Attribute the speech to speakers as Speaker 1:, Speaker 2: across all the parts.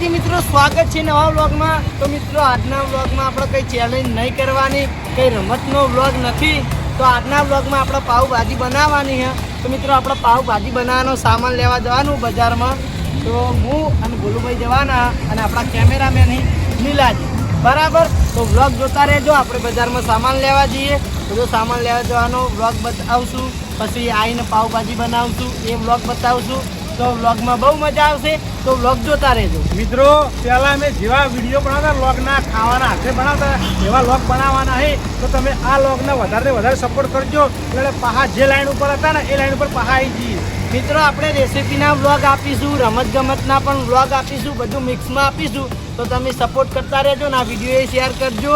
Speaker 1: માતાજી મિત્રો, સ્વાગત છે નવા વ્લોગમાં. તો મિત્રો, આજના વ્લોગમાં આપણે કંઈ ચેલેન્જ નહીં કરવાની, કંઈ રમતનો વ્લોગ નથી. તો આજના વ્લોગમાં આપણે પાઉભાજી બનાવવાની છે. તો મિત્રો, આપણે પાઉભાજી બનાવવાનો સામાન લેવા જવાનું બજારમાં. તો હું અને ગોલુભાઈ જવાના અને આપણા કેમેરામેન લીલાજી બરાબર? તો વ્લોગ જોતા રહેજો. આપણે બજારમાં સામાન લેવા જઈએ. બધો સામાન લેવા જવાનો વ્લોગ બતાવશું. પછી આવીને પાઉભાજી બનાવશું. એ વ્લોગ બતાવશું. તો વ્લોગમાં બહુ મજા આવશે. તો વ્લોગ જોતા રહેજો.
Speaker 2: મિત્રો પહેલા અમે જેવા વીડિયો બનાવતા લોગના ખાવાના હાથે બનાવતા એવા લોગ બનાવવાના છે તો તમે આ લોગને વધારે વધારે સપોર્ટ કરજો. એટલે પહા જે લાઈન ઉપર હતા ને એ લાઈન ઉપર પહા આવી જઈએ.
Speaker 1: મિત્રો આપણે રેસીપીના વ્લોગ આપીશું રમત ગમતના પણ વ્લોગ આપીશું બધું મિક્સમાં આપીશું. તો તમે સપોર્ટ કરતા રહેજો ને આ વીડિયો શેર કરજો.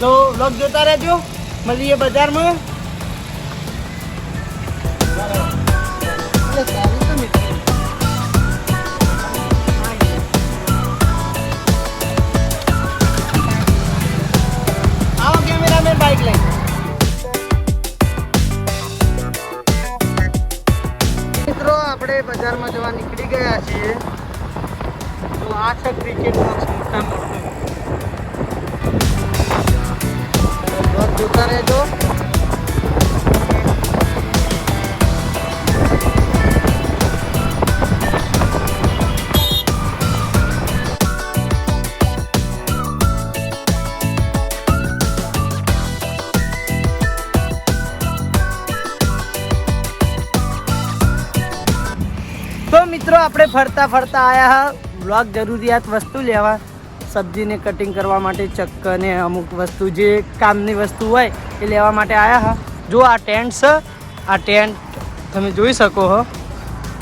Speaker 1: તો વ્લોગ જોતા રહેજો. મળીએ બજારમાં. બજારમાં જવા નીકળી ગયા છીએ. તો આ છે ક્રિકેટ બોક્સ મોટા મોટું જોતા રહેજો. આપણે ફરતા ફરતા આવ્યા હા. બ્લોગ જરૂરિયાત વસ્તુ લેવા. સબ્જીને કટિંગ કરવા માટે ચક્કર ને અમુક વસ્તુ જે કામની વસ્તુ હોય એ લેવા માટે આવ્યા હા. જો આ ટેન્ટ છે, આ ટેન્ટ તમે જોઈ શકો હો.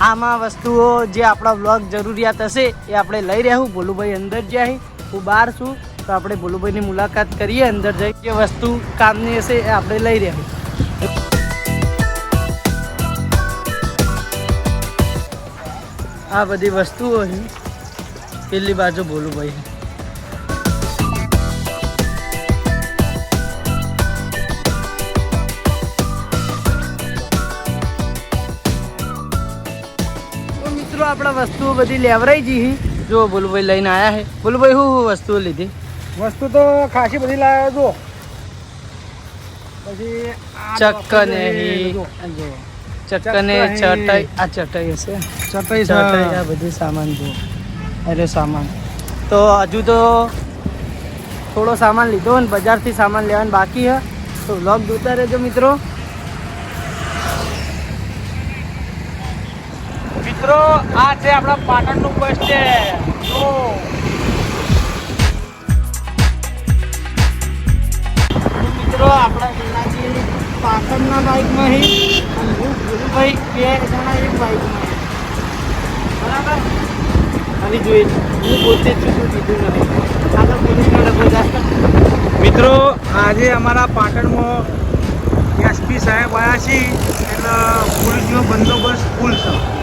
Speaker 1: આમાં વસ્તુઓ જે આપણા બ્લોક જરૂરિયાત હશે એ આપણે લઈ રહ્યા ભોલુભાઈ અંદર જાય. હું બહાર છું, તો આપણે ભોલુભાઈની મુલાકાત કરીએ અંદર જઈ. જે વસ્તુ કામની હશે એ આપણે લઈ રહ્યું આ બધી વસ્તુઓ પેલી બાજુ બોલું ભાઈ. મિત્રો આપણા વસ્તુઓ બધી લેવરાઈ જઈ જો બોલુભાઈ લઈને આવ્યા છે બોલુભાઈ શું શું વસ્તુઓ લીધી?
Speaker 2: વસ્તુ તો ખાસી બધી લાવ્યો જો પછી
Speaker 1: ચક્કર
Speaker 2: નહીં. જો.
Speaker 1: ચક્કને ચટાઈ આ ચટાઈ હશે.
Speaker 2: ચટાઈ
Speaker 1: ચટાઈ આ બધું સામાન જુઓ. અરે સામાન. તો હજુ તો થોડો સામાન લીધો ને બજારથી સામાન લેવાનું બાકી હે. તો વ્લોગ જોતા રહેજો મિત્રો.
Speaker 2: મિત્રો આ છે આપણા પાટણનું બસ
Speaker 1: છે મિત્રો આપણા પેલાથી પાટણના બાઇકમાં હી અને ગુરુભાઈ બે જણા એક બાઇકમાં બરાબર? ખાલી જોઈ. હું પોતે જ છું કીધું નથી. આ તો પોલીસનો ડબ્બો
Speaker 2: મિત્રો, આજે અમારા પાટણમાં એસપી સાહેબ આવ્યા છે, એટલે પોલીસનો બંદોબસ્ત ફૂલ છે.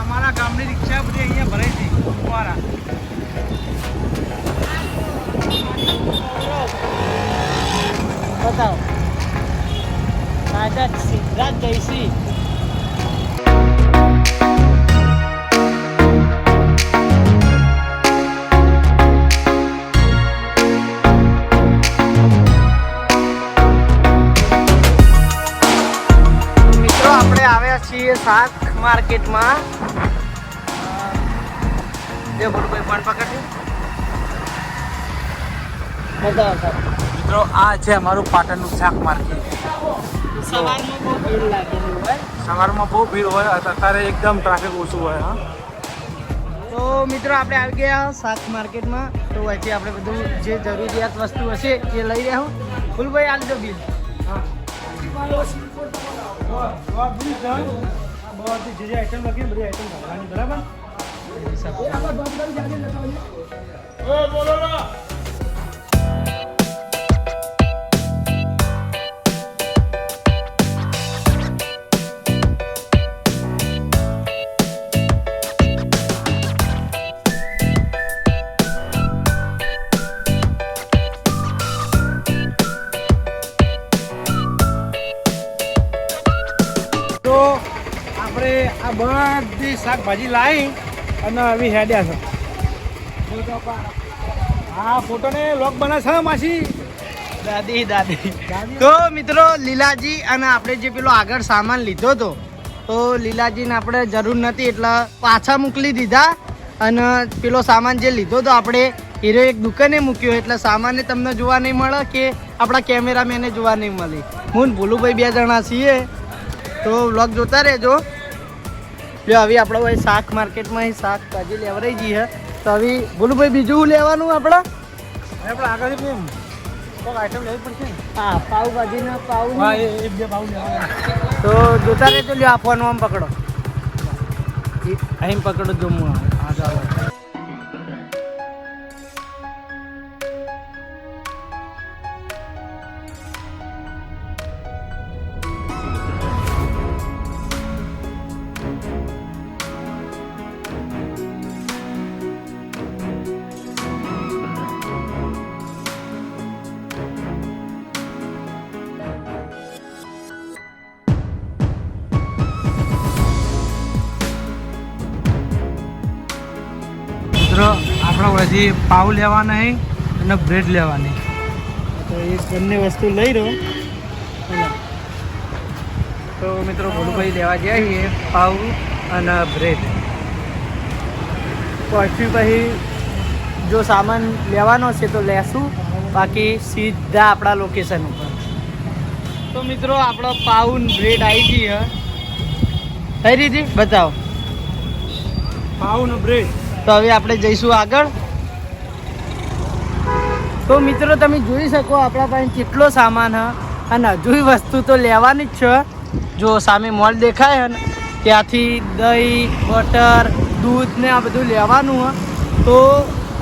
Speaker 2: અમારા ગામની રિક્ષા બધી અહીંયા ભરાઈ હતી ફુવારા
Speaker 1: બતાવો. રાજા સિદ્ધરાજ જયસિંહ. શાક માર્કેટમાં. જે બોલું કોઈ પણ પકડ્યું છે
Speaker 2: મિત્રો આ છે અમારું પાટણનું શાક માર્કેટ.
Speaker 1: સવારમાં બહુ ભીડ લાગેલી હોય.
Speaker 2: સવારમાં બહુ ભીડ હોય અત્યારે એકદમ ટ્રાફિક ઓછું હોય હા.
Speaker 1: તો મિત્રો આપણે આવી ગયા શાક માર્કેટમાં. તો અહીંથી આપણે બધું જે જરૂરિયાત વસ્તુ હશે એ લઈ રહ્યા હું. ફૂલભાઈ આલી દો બિલ.
Speaker 2: જે જે આઈટમ લખી બધી આઈટમ ભરવાની બરાબર? તો બધી શાકભાજી લાવી અને આવી હેડ્યા છે. હા ફોટોને લોક બને છે માસી?
Speaker 1: દાદી દાદી. તો મિત્રો લીલાજી અને આપણે જે પેલો આગળ સામાન લીધો હતો તો લીલાજીને આપણે જરૂર નથી એટલે પાછા મોકલી દીધા અને પેલો સામાન જે લીધો હતો આપણે હીરો એક દુકાને મૂક્યો એટલે સામાનને તમને જોવા નહીં મળે કે આપણા કેમેરામેને જોવા નહીં મળે. હું ને ભોલુભાઈ બે જણા છીએ. તો વ્લોગ જોતા રહેજો. જો હવે આપણે ભાઈ શાક માર્કેટમાં શાક તાજી લેવરાઈ જઈએ તો હવે ભાઈ બીજું લેવાનું આપણે?
Speaker 2: આપણે આગળ કોઈક આઈટમ લેવી પડશે
Speaker 1: હા
Speaker 2: એ એક બે ભાવ લેવાના
Speaker 1: તો જોતા રહેજો લ્યો આ ફોન આમ પકડો. અહીં પકડો જો આ આવું.
Speaker 2: આપણે હજી પાઉ લેવાના હે અને બ્રેડ લેવાની.
Speaker 1: તો એ બંને વસ્તુ લઈ રહ્યો તો મિત્રો ભોલુભાઈ લેવા ગયા છીએ પાઉ અને બ્રેડ. પછી પછી જો સામાન લેવાનો છે તો લેશું. બાકી સીધા આપણા લોકેશન ઉપર. તો મિત્રો આપણો પાઉ બ્રેડ આવી ગઈ થઈ રીતે બતાવો.
Speaker 2: પાઉ ને બ્રેડ.
Speaker 1: તો હવે આપણે જઈશું આગળ. તો મિત્રો, તમે જોઈ શકો આપણા પાસે કેટલો સામાન હ. અને હજુ વસ્તુ તો લેવાની જ છે. જો સામે મોલ દેખાય ને ત્યાંથી દહીં, બટર, દૂધ ને આ બધું લેવાનું હ. તો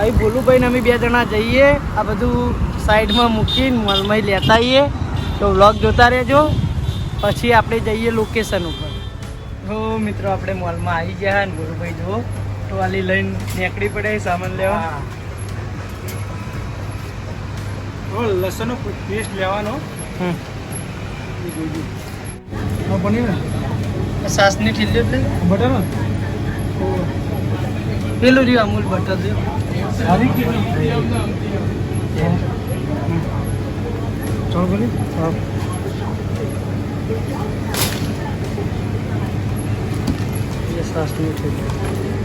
Speaker 1: અહીં ભોલુભાઈને અમે બે જણા જઈએ, આ બધું સાઈડમાં મૂકીને મોલમાં લેતા આવીએ તો વ્લોગ જોતા રહેજો. પછી આપણે જઈએ લોકેશન ઉપર. તો મિત્રો, આપણે મોલમાં આવી ગયા ને ભોલુભાઈ, જુઓ. ટ્રોલી લઈને નીકળી પડે સામાન લેવા.
Speaker 2: લસણનો પેસ્ટ લેવાનો.
Speaker 1: સાસની ઠીલ્લી એટલે?
Speaker 2: બટર
Speaker 1: પેલું રહ્યું અમૂલ બટર રહ્યું. સાસની ઠીલ્લી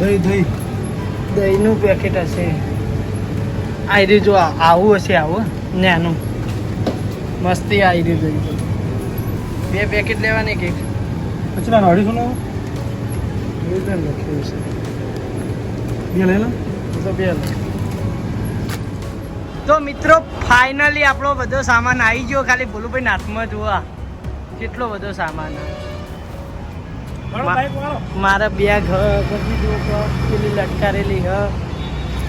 Speaker 2: દહીં દહીં.
Speaker 1: દહીંનું પેકેટ હશે. આ રહ્યું જો આવું હશે આવું નાનું. મસ્તી આવી રહ્યું દહીં બે પેકેટ લેવાની કે
Speaker 2: પછી ના અઢીસો નો?
Speaker 1: લખ્યું છે
Speaker 2: બે લઈ લો.
Speaker 1: તો બે લો. તો મિત્રો ફાઇનલી આપણો બધો સામાન આવી ગયો. ખાલી ભોલુભાઈ હાથમાં જોવા કેટલો બધો સામાન મારા બે ઘરની જો પેલી લટકારેલી હ.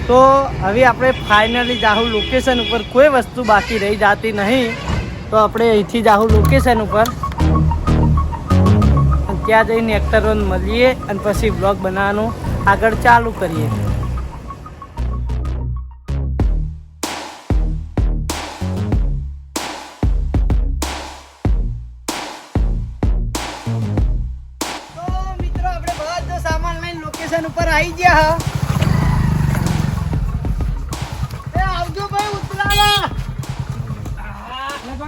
Speaker 1: તો હવે આપણે ફાઇનલી જાહું લોકેશન ઉપર કોઈ વસ્તુ બાકી રહી જાતી નહીં તો આપણે અહીંથી જાહું લોકેશન ઉપર ત્યાં જઈને એક્ટરોને મળીએ અને પછી બ્લોગ બનાવવાનું. આગળ ચાલુ કરીએ.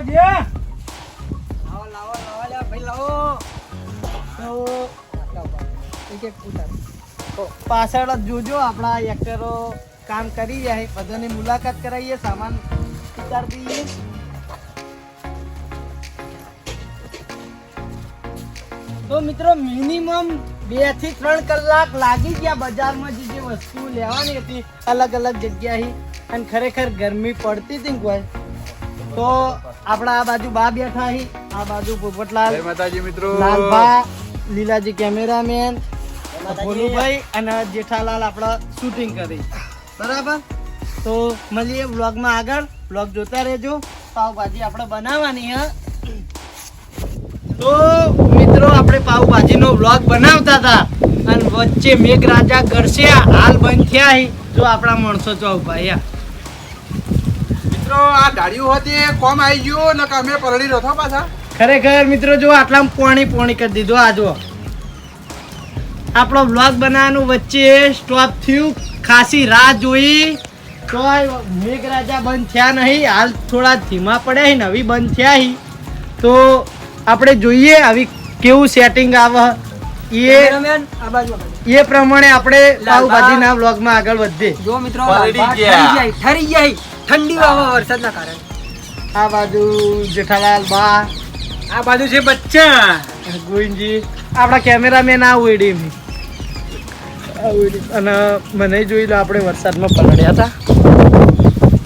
Speaker 2: બાબાજી
Speaker 1: લાવો લાવો લાવો, લ્યા, ભાઈ, લાવો. તો પાછળ જ જોજો, આપણા એક્ટરો કામ કરી જાય બધાની મુલાકાત કરાવીએ, સામાન ઉતાર દઈએ. તો મિત્રો મિનિમમ બેથી ત્રણ કલાક લાગી ગયા બજારમાં જે જે વસ્તુ લેવાની હતી અલગ અલગ જગ્યાએ. અને ખરેખર ગરમી પડતી હતી કોઈ. તો આપણા આ બાજુ બા બેઠા હી. આ બાજુ પોપટલાલ
Speaker 2: માતાજી મિત્રો.
Speaker 1: લાલભા લીલાજી કેમેરામેન ભોલુભાઈ અને જેઠાલાલ આપણા શૂટિંગ કરી. બરાબર? તો મળીએ વ્લોગમાં આગળ. વ્લોગ જોતા રહેજો. પાવભાજી આપણે બનાવવાની હા. તો મિત્રો આપણે પાવભાજીનો વ્લોગ બનાવતા હતા. અને વચ્ચે મેઘરાજા ગરસ્યા હાલ બંધ થયા. જો આપણા માણસો ચો ઊભા યા
Speaker 2: મિત્રો આ ડાળીઓ હતી કોમ આવી ગયો ને અમે પાછા.
Speaker 1: ખરેખર મિત્રો જો આટલા પોણી પોણી કરી દીધો. આ જો આપણો બ્લોગ બનાવવાનું વચ્ચે સ્ટોપ થયું. ખાસી રાહ જોઈ. તો મેઘરાજા બંધ થયા નહીં. હાલ થોડા ધીમા પડ્યા હી ને હવે બંધ થયા હી તો આપણે જોઈએ આવી કેવું સેટિંગ આવે. એ એ પ્રમાણે આપણે પાવભાજીના બ્લોગમાં આગળ વધીએ.
Speaker 3: જો મિત્રો. ઠરી જાય. ઠંડી વાવા વરસાદના કારણે.
Speaker 1: આ બાજુ જેઠાલાલ બા
Speaker 3: આ બાજુ છે બચ્ચા
Speaker 1: ગોવિંદજી આપણા કેમેરામેન આ ઉડી અને મને જોઈ લો આપણે વરસાદમાં પલળ્યા હતા.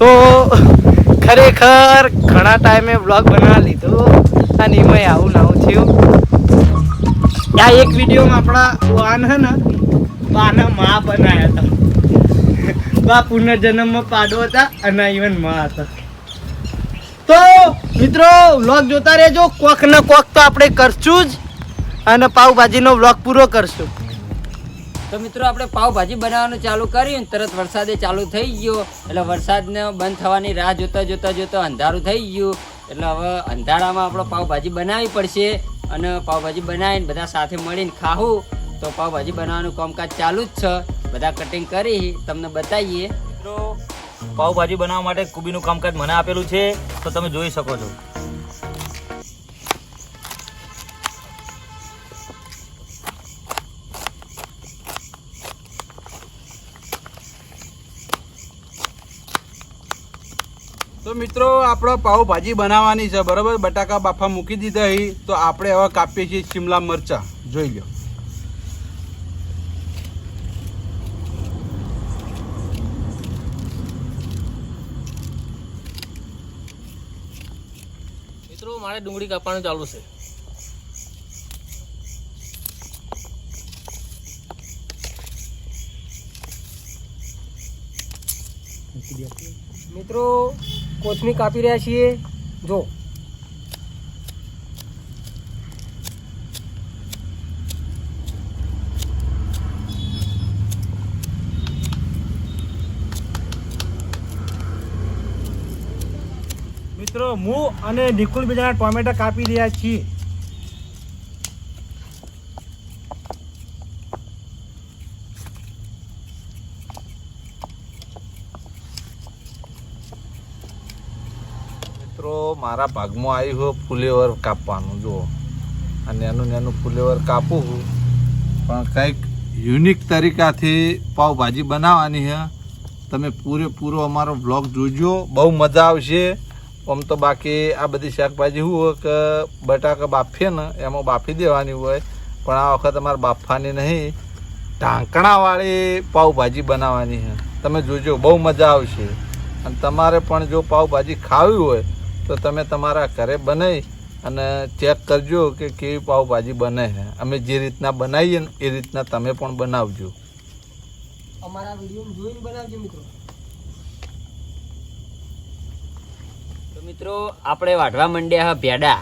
Speaker 1: તો ખરેખર ઘણા ટાઈમે બ્લોગ બનાવી લીધો. અને એમાં આવું નાવું થયું. આ એક વિડીયોમાં આપણા વાન હે ને વાના મા બનાવ્યા હતા. બા પુનર્જન્મમાં પાડો હતા અને ઇવનમાં હતા. તો મિત્રો વ્લોગ જોતા રહેજો. કોક ને કોક તો આપણે કરશું જ અને પાવભાજીનો વ્લોગ પૂરો કરશું.
Speaker 3: તો મિત્રો, આપણે પાવભાજી બનાવવાનું ચાલુ કર્યું તરત વરસાદે ચાલુ થઈ ગયો. એટલે વરસાદને બંધ થવાની રાહ જોતા જોતા જોતા અંધારું થઈ ગયું. એટલે હવે અંધારામાં આપણે પાઉભાજી બનાવવી પડશે અને પાવભાજી બનાવીને બધા સાથે મળીને ખાવું તો પાવભાજી બનાવવાનું કામકાજ ચાલુ જ છે. બધા કટિંગ કરી, તમને બતાવીએ.
Speaker 4: મિત્રો, પાઉભાજી બનાવવા માટે કુબીનું કામકાજ મને આપેલું છે, તો તમે જોઈ શકો છો.
Speaker 2: તો મિત્રો, આપણો પાઉભાજી બનાવવાની છે, બરાબર? બટાકા બાફા મૂકી દીધા તો આપણે હવે કાપીએ છીએ શિમલા મરચા. જોઈ લો
Speaker 4: મિત્રો મારે ડુંગળી કાપવાનું ચાલુ છે.
Speaker 3: મિત્રો કોથમી કાપી રહ્યા છીએ. જો.
Speaker 4: મિત્રો હું અને નિકુલ બીજાના ટોમેટા કાપી રહ્યા છીએ.
Speaker 5: મિત્રો, મારા ભાગમાં આવ્યું હોય ફુલેવર કાપવાનું, જુઓ. અને એનું એનું ફુલેવર કાપું પણ કંઈક યુનિક તરીકાથી પાવભાજી બનાવવાની છે. તમે પૂરેપૂરો અમારો બ્લોગ જોજો. બહુ મજા આવશે. આમ તો બાકી આ બધી શાકભાજી શું હોય કે બટાકા બાફીએ ને, એમાં બાફી દેવાની હોય, પણ આ વખત અમારે બાફવાની નહીં. ઢાંકણાવાળી પાઉભાજી બનાવવાની છે. તમે જોજો, બહુ મજા આવશે. અને તમારે પણ જો પાવભાજી ખાવી હોય, તો તમે તમારા ઘરે બનાવી અને ચેક કરજો કે કેવી પાઉભાજી બને છે. અમે જે રીતના બનાવીએ ને એ રીતના તમે પણ બનાવજો.
Speaker 3: અમારા વીડિયો જોઈને બનાવજો મિત્રો. મિત્રો, આપણે વાઢવા માંડ્યા હા ભેડા.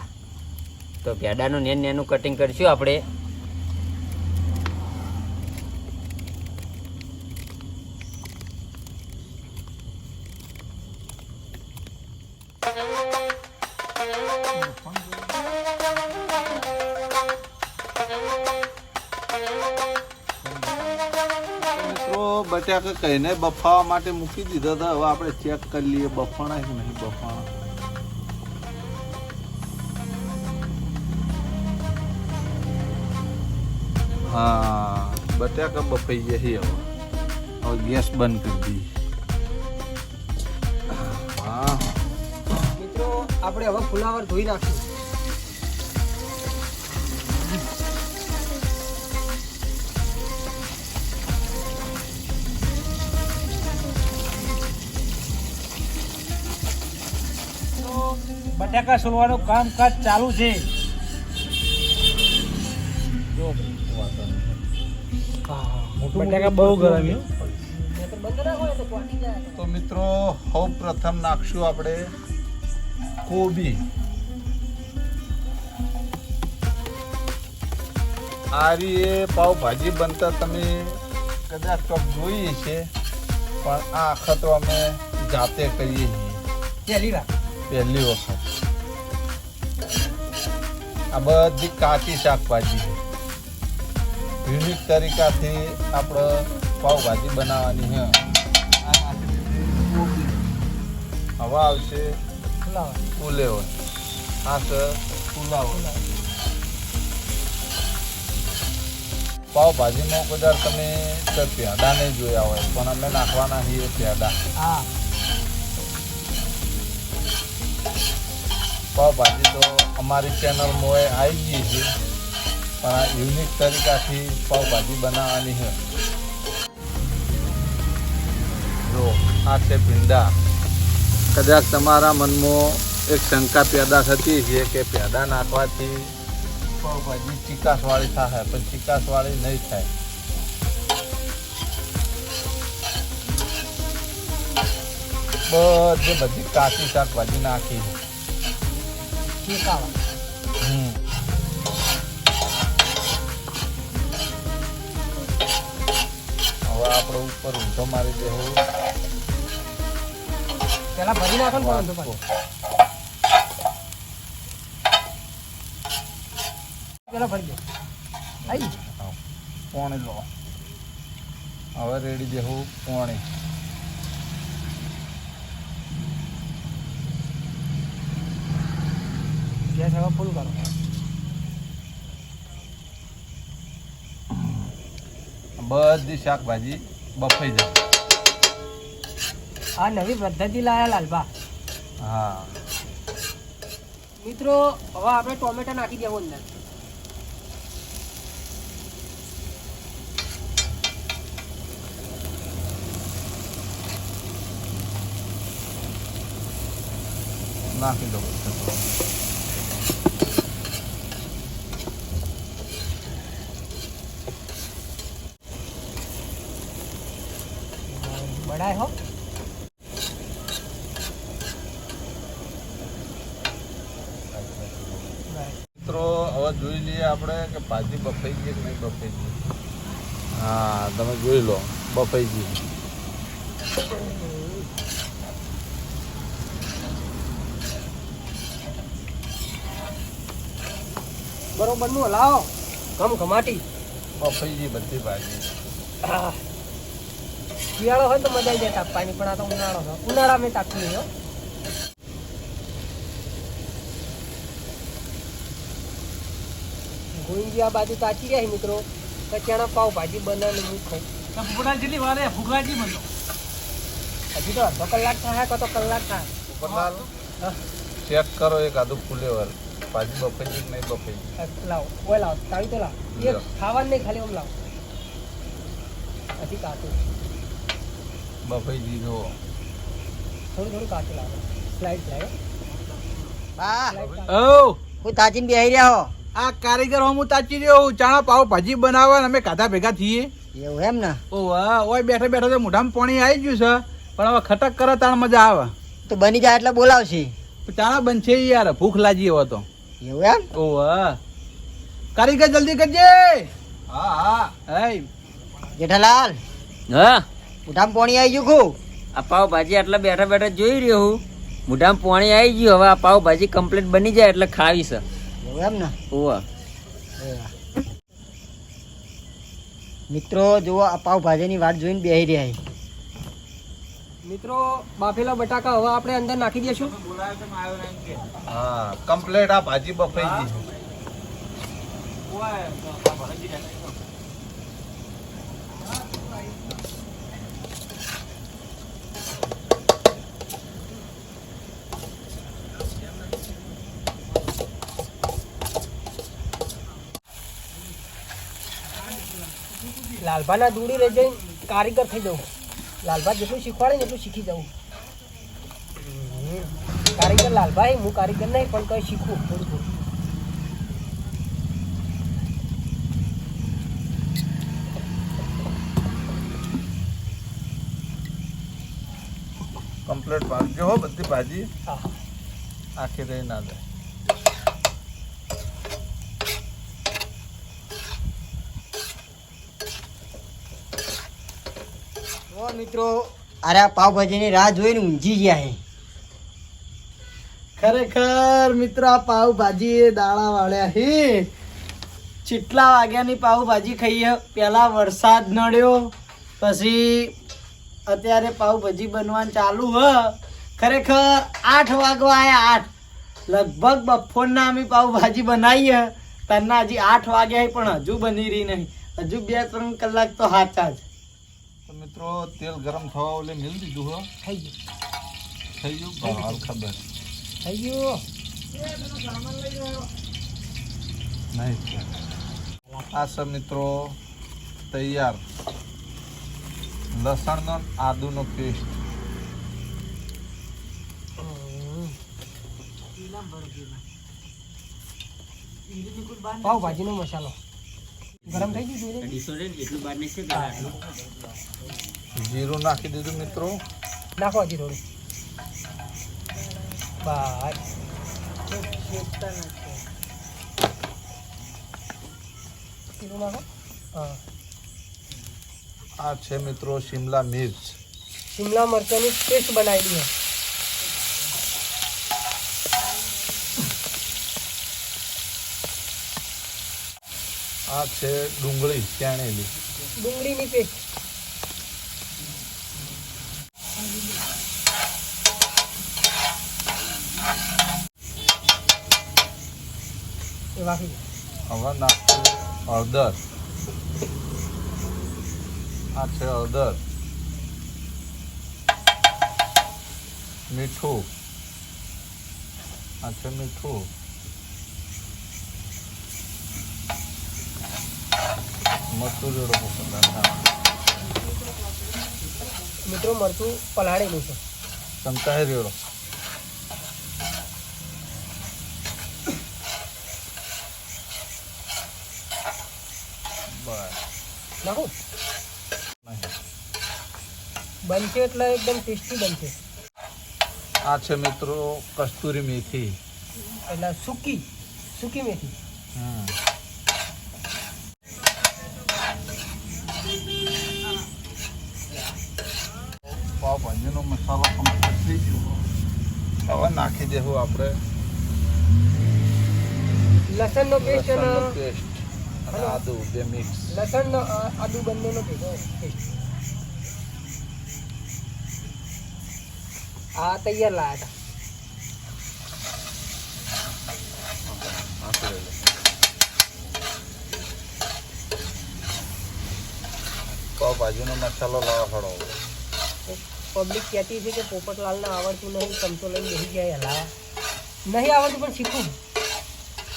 Speaker 3: તો ભેડાનું નેન નેનું કટિંગ કરીશું આપણે.
Speaker 5: બટાકા કહીને બફાવા માટે મૂકી દીધા હતા. હવે આપણે ચેક કરી લઈએ. બફાણા કે નહીં બફાણા? હા, બટાકા બફાઈ ગયા છે હવે. હવે ગેસ બંધ કરી દઈએ. હા
Speaker 6: મિત્રો, આપણે હવે ફુલાવર ધોઈ નાખશું.
Speaker 7: બટાકા સોલવાનું કામકાજ ચાલુ છે. જો બટાકા બહુ ગરમ
Speaker 5: તો મિત્રો સૌ પ્રથમ નાખશું આપણે કોબી. આરી એ પાવભાજી બનતા તમે કદાચ તો જોઈએ છે પણ આ આખા તો અમે જાતે કરીએ છીએ.
Speaker 6: પહેલી વાર.
Speaker 5: પહેલી વખત. આ બધી કાચી શાકભાજી છે. યુનિક તરીકાથી આપણે પાઉભાજી બનાવવાની છે. હવે આવશે.
Speaker 6: ફુલાવર
Speaker 5: ફુલેવર આ છે ફુલાવર પાવભાજીમાં કદાચ તમે પેડા નહીં જોયા હોય પણ અમે નાખવાના છીએ પેડા પાઉભાજી તો અમારી ચેનલમાં આવી ગઈ છે. પણ આ યુનિક તરીકાથી પાવભાજી બનાવવાની છે. જો, આ છે ભીંડા. કદાચ તમારા મનમાં એક શંકા પેદા થતી છે કે પેદા નાખવાથી પાવભાજી ચિકાસવાળી થાય, પણ ચિકાસવાળી નહીં થાય. બધી બધી કાચી શાકભાજી નાખી. છે આપણે ઉપર ઊંધો મારી દેવું
Speaker 6: પેલા ભરી નાખો ને ઊંધો. પેલા ભરી દે. આઈ.
Speaker 5: પોણી લો. હવે રેડી દેવું પોણી.
Speaker 6: ગેસ હવે ફૂલ કરો.
Speaker 5: બધી શાકભાજી બફાઈ જાય.
Speaker 6: આ નવી પદ્ધતિ લાયા લાલબા.
Speaker 5: હા.
Speaker 6: મિત્રો હવે આપણે ટોમેટા નાખી દેવું અંદર.
Speaker 5: નાખી દો.
Speaker 6: બડાય હો.
Speaker 5: મિત્રો હવે જોઈ લઈએ આપણે કે ભાજી બફાઈ ગઈ કે નહીં બફાઈ ગઈ. હા તમે જોઈ લો બફાઈ ગઈ.
Speaker 6: બરોબરનું હલાવો. ઘમ ઘમાટી.
Speaker 5: બફાઈ ગઈ બધી ભાજી.
Speaker 6: શિયાળો હોય તો મજા આવી જાય તાપવાની પણ આ તો ઉનાળો છે. ઉનાળા મેં તાપી હો. ગોવિંદજી આ બાજુ તાચી ગયા મિત્રો. ત્યાંના પાવ ભાજી બનાવીને હું ખાઈ
Speaker 7: ફૂગડા જેટલી વારે ફૂગડાજી બનો
Speaker 6: હજી તો અડધો કલાક થાય કો તો કલાક થાય.
Speaker 5: ચેક કરો એક આદુ વાર ભાજી બફાઈ ગઈ કે નહીં બફાઈ
Speaker 6: લાવો. ઓય લાવો તાળી તો લાવો. એ ખાવાનું નહીં ખાલી ઓમ લાવો. હજી કાચું
Speaker 5: બફાઈ દીધો.
Speaker 6: થોડું થોડું કાચું લાગે સ્લાઇડ લાવો
Speaker 7: ઓ.
Speaker 6: હું તાચીને બેહી રહ્યા હો.
Speaker 7: આ કારીગર હું તાચી રહ્યો ચાણા પાવ ભાજી બનાવવા અને અમે કાધા ભેગા થઈએ.
Speaker 6: એવું એમ ને?
Speaker 7: ઓ વાહ ઓય બેઠા બેઠા તો મોઢામાં પાણી આવી ગયું છે. પણ હવે ખટક કરે તાણ મજા આવે.
Speaker 6: તો બની જાય એટલે બોલાવશે.
Speaker 7: ચાણા બનશે યાર ભૂખ લાગી હવે તો.
Speaker 6: એવું એમ?
Speaker 7: ઓ વાહ. કારીગર જલ્દી કરજે.
Speaker 5: હા હા.
Speaker 7: હે
Speaker 6: જેઠાલાલ.
Speaker 3: હા.
Speaker 6: ઉઠામ પોણી આવી ગયું ખૂબ.
Speaker 3: આ પાવભાજી આટલા બેઠા બેઠા જોઈ રહ્યો હું. મોઢામાં પાણી આવી ગયું હવે આ પાવભાજી કમ્પ્લીટ બની જાય એટલે ખાવી છે.
Speaker 6: એમ ને?
Speaker 3: ઓવા
Speaker 6: મિત્રો જુઓ આ પાવભાજીની વાટ જોઈને બેહી રહ્યા મિત્રો બાફેલા બટાકા હવે આપણે અંદર નાખી દઈશું.
Speaker 5: હા કમ્પ્લીટ આ ભાજી બફાઈ ગઈ.
Speaker 1: લાલભાના દૂડી લઈ જઈને કારીગર થઈ જવું. લાલભા જેટલું શીખવાડે ને એટલું શીખી જવું. કારીગર લાલભાઈ હું કારીગર નહીં પણ કંઈ શીખવું થોડું થોડું.
Speaker 5: કમ્પ્લેટ હો બધી ભાજી. આખી રહી ના જાય.
Speaker 1: મિત્રો, અરે પાવભાજીની રાહ જોઈને ઊંઘી ગયા છે ખરેખર મિત્રો, આ પાવભાજી દાણા વાળ્યા છે ચીટલા વાગ્યાની પાવભાજી ખાઈએ. પહેલાં વરસાદ નડ્યો, પછી અત્યારે પાવભાજી બનવાનું ચાલુ હ. ખરેખર આઠ વાગવા આવ્યા આઠ. લગભગ બપોરના અમે પાવભાજી બનાવીએ. તરના હજી આઠ વાગ્યા પણ હજુ બની રહી નહીં. હજુ બે ત્રણ કલાક તો સાચા જ.
Speaker 5: મિત્રો તેલ ગરમ થવા ઓલે મિલ દીધું હો.
Speaker 1: થઈ ગયું.
Speaker 5: થઈ ગયું? હાલ ખબર.
Speaker 1: થઈ ગયું.
Speaker 5: નહીં આ સબ મિત્રો તૈયાર. લસણનો આદુનો પેસ્ટ
Speaker 1: પાવભાજીનો મસાલો. ગરમ થઈ ગયું
Speaker 3: ને એટલું બહાર નીકળે આટલું.
Speaker 5: જીરું નાખી દીધું મિત્રો.
Speaker 1: નાખો બાય. જીરું નાખો હા.
Speaker 5: આ છે મિત્રો શિમલા મિર્ચ.
Speaker 1: શિમલા મરચાંની પેસ્ટ બનાવેલી છે
Speaker 5: આ છે ડુંગળી ત્યાણેલી
Speaker 1: ડુંગળીની પેસ્ટ
Speaker 5: હવે નાખશું હળદર. આ છે હળદર. મીઠું. આ છે મીઠું. મરચું જોડો
Speaker 1: મિત્રો મરચું પલાળેલું છે.
Speaker 5: ચમચા જોડો.
Speaker 1: નાખું. બનશે એટલે એકદમ ટેસ્ટી બનશે.
Speaker 5: આ છે મિત્રો કસ્તુરી મેથી.
Speaker 1: એટલે સૂકી સૂકી મેથી.
Speaker 5: હમ પાવભાજીનો મસાલો કમ્પ્લીટ થઈ ગયો હવે નાખી દેવું આપણે
Speaker 1: લસણનો પેસ્ટ અને
Speaker 5: પેસ્ટ અને આદુ બે મિક્સ
Speaker 1: લસણનો આદુ બંનેનો પેસ્ટ આ તૈયાર લાયા હતા.
Speaker 5: દેજો મસાલો લાવવા પડો
Speaker 1: પબ્લિક કહેતી છે કે પોપટલાલને આવડતું નહીં ચમચો લઈને બેસી ગયા હલાવા નહીં આવડતું પણ શીખું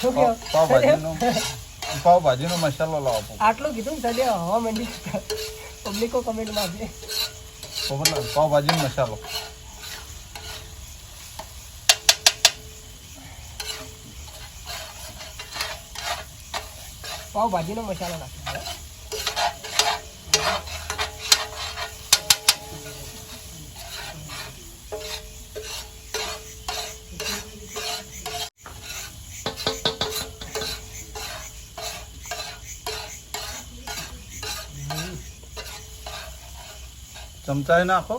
Speaker 1: શું કહો?
Speaker 5: પાવભાજીનો મસાલો લાવો
Speaker 1: આટલું કીધું ને સડે હવા મંડી. પબ્લિકો કમેન્ટમાં આપે
Speaker 5: પોપટલાલ પાવભાજીનો મસાલો.
Speaker 1: પાવભાજીનો મસાલો નાખ્યો
Speaker 5: ચમચાએ નાખો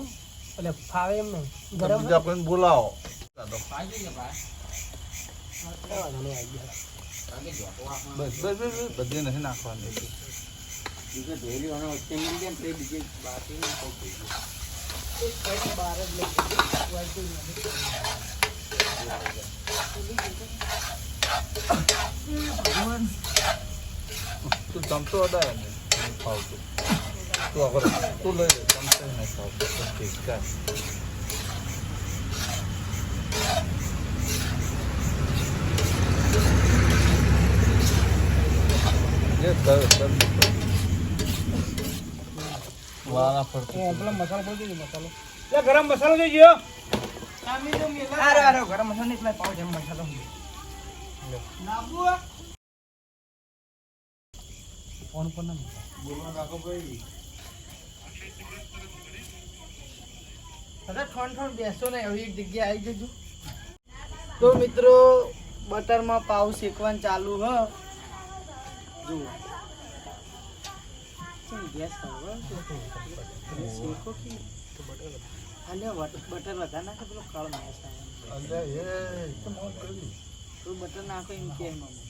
Speaker 1: એટલે ફાવે એમ નહીં
Speaker 5: તો
Speaker 1: ગરમ
Speaker 5: બીજા કોઈને બોલાવો
Speaker 1: વાંધો નહીં, આવી ગયા.
Speaker 5: બસ બસ બસ બસ, બધી નથી નાખવાની
Speaker 3: બીજો ઢોલી વાળો વચ્ચે મળી જાય ને તો એ બીજે બાકી નહીં કોઈ થઈ ગયું.
Speaker 1: એક સાઈડ બહાર જ લઈ જજો. વાંધો નહીં.
Speaker 5: તું ચમચો અડાય ને નહીં ફાવતું તું આગળ તું લઈ લે છે જે કર કર વાળા ફરતું
Speaker 2: ઓ, મસાલો દેજો મસાલો. લે ગરમ મસાલો ગરમ મસાલો નહીં પેલા પાવ જેમ મસાલો ફોન પર ના
Speaker 1: અરે ઠોન ઠોન બેસો ને એવી જગ્યાએ આવી જજો. તો મિત્રો બટરમાં પાઉ શેકવાનું ચાલુ હ? જુઓ. ગેસ શેકો કે? અલ્યા બટર વધારે નાખે પેલો કાળો મેસ આવે.
Speaker 5: તો
Speaker 1: બટર નાખો એમ કે મમ્મી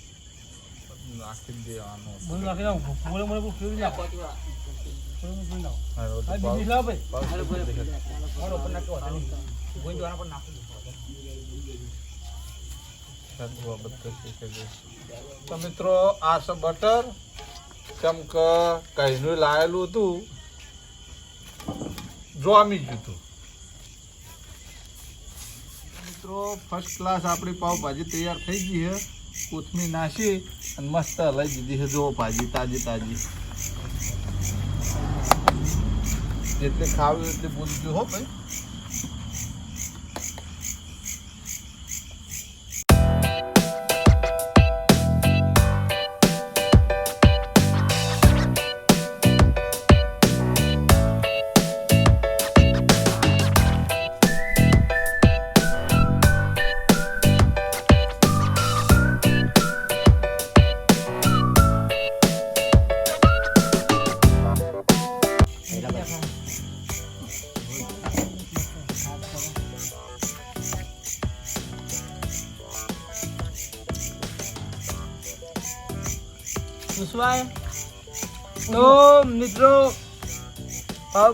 Speaker 5: નાખી દેવાનું
Speaker 2: બોલ નાખી દઉં બોલે બોલે બોલે ફેરવી નાખો બોલે બોલે ફેરવી નાખો હા બીજી લાવ ભાઈ
Speaker 1: હાલો બોલો
Speaker 5: શેકી દે.
Speaker 2: મારો ઉપર નાખો દ્વારા પણ નાખો.
Speaker 5: તો મિત્રો, આ છે બટર કેમ કે કહીનું લાયેલું હતું જોમી ગયું હતું મિત્રો ફર્સ્ટ ક્લાસ આપણી પાવભાજી તૈયાર થઈ ગઈ છે કોથમીર નાખી અને મસ્ત લઈ દીધી છે. જો ભાજી, તાજી તાજી. એટલે ખાવી એટલે બોલજો હો ભાઈ.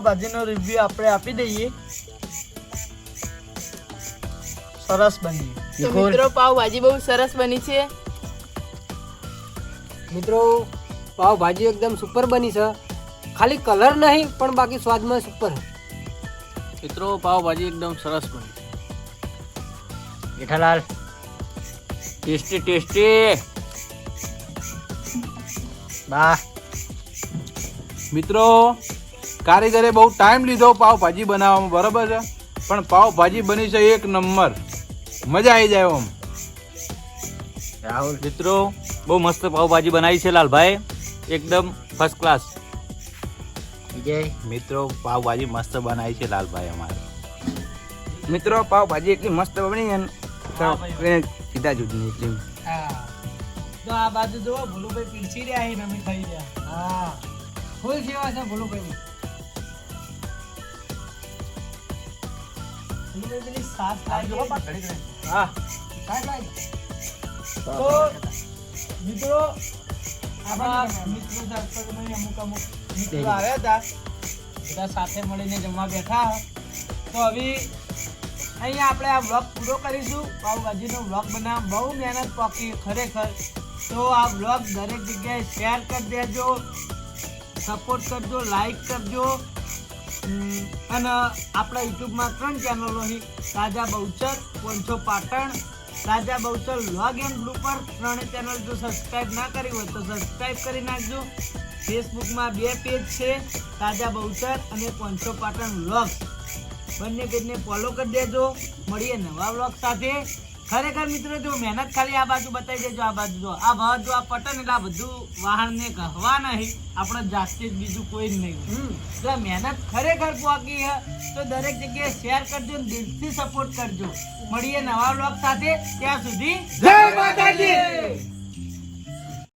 Speaker 1: પાવભાજીનો રિવ્યુ આપણે આપી દઈએ. સરસ બની.
Speaker 8: તો મિત્રો પાવભાજી બહુ સરસ બની છે.
Speaker 6: મિત્રો પાવભાજી એકદમ સુપર બની છે. ખાલી કલર નહીં પણ બાકી સ્વાદમાં સુપર
Speaker 1: મિત્રો પાવભાજી એકદમ સરસ બની
Speaker 3: જેઠાલાલ ટેસ્ટી ટેસ્ટી.
Speaker 1: બા.
Speaker 2: મિત્રો કારીગરે બહુ ટાઈમ લીધો પાવભાજી બનાવવામાં બરાબર છે. પણ પાવભાજી બની છે એક નંબર. મજા આવી જાય આમ.
Speaker 3: રાહુલ
Speaker 4: મિત્રો બહુ મસ્ત પાવભાજી બનાવી છે લાલભાઈ. એકદમ ફર્સ્ટ ક્લાસ
Speaker 3: વિજય
Speaker 4: મિત્રો પાવભાજી મસ્ત બનાવી છે લાલભાઈ અમારે.
Speaker 2: મિત્રો પાવભાજી એટલી મસ્ત બની છે સીધા જુદી એટલી.
Speaker 1: તો આ બાજુ જોવો ભોલુભાઈ પીરસી રહ્યા અમે ખાઈ રહ્યા.
Speaker 6: હા. ફૂલ જેવા છે ભોલું
Speaker 1: ભોલુભાઈ પેલી સાસ લાગી
Speaker 2: હા.
Speaker 1: તો મિત્રો આપણા મિત્રો સર્કલમાં અમુક અમુક મિત્રો આવ્યા હતા. બધા સાથે મળીને જમવા બેઠા. તો હવે અહીંયા આપણે આ વ્લોગ પૂરો કરીશું. પાઉભાજીનો વ્લોગ બનાવ. બહુ મહેનત પાકી ખરેખર. તો આ વ્લોગ દરેક જગ્યાએ શેર કરી દેજો. સપોર્ટ કરજો લાઈક કરજો. અને આપણા યુટ્યુબમાં ત્રણ ચેનલો તાજા Bahuchar, પોંચો Patan, Raja Bahuchar vlog and blooper ત્રણેય ચેનલ જો સબસ્ક્રાઈબ ના કરી હોય તો સબસ્ક્રાઈબ કરી નાખજો. ફેસબુકમાં બે પેજ છે, રાજા બહુચર અને પોંચો પાટણ વ્લોગ બંને પેજને ફોલો કરી દેજો. મળીએ નવા વ્લોગ સાથે. ખરેખર મિત્રો જો મહેનત ખાલી આ બાજુ બતાવી દેજો આ બાજુ જો. આ ભાવ જો આ પટન એટલે આ બધું વાહનને કહવા નહીં. આપણે જાતે જ બીજું કોઈ જ નહીં એટલે મહેનત ખરેખર પોકી હે તો દરેક જગ્યાએ શેર કરજો અને દિલથી સપોર્ટ કરજો. મળીએ નવા બ્લોગ સાથે ત્યાં સુધી જય માતાજી!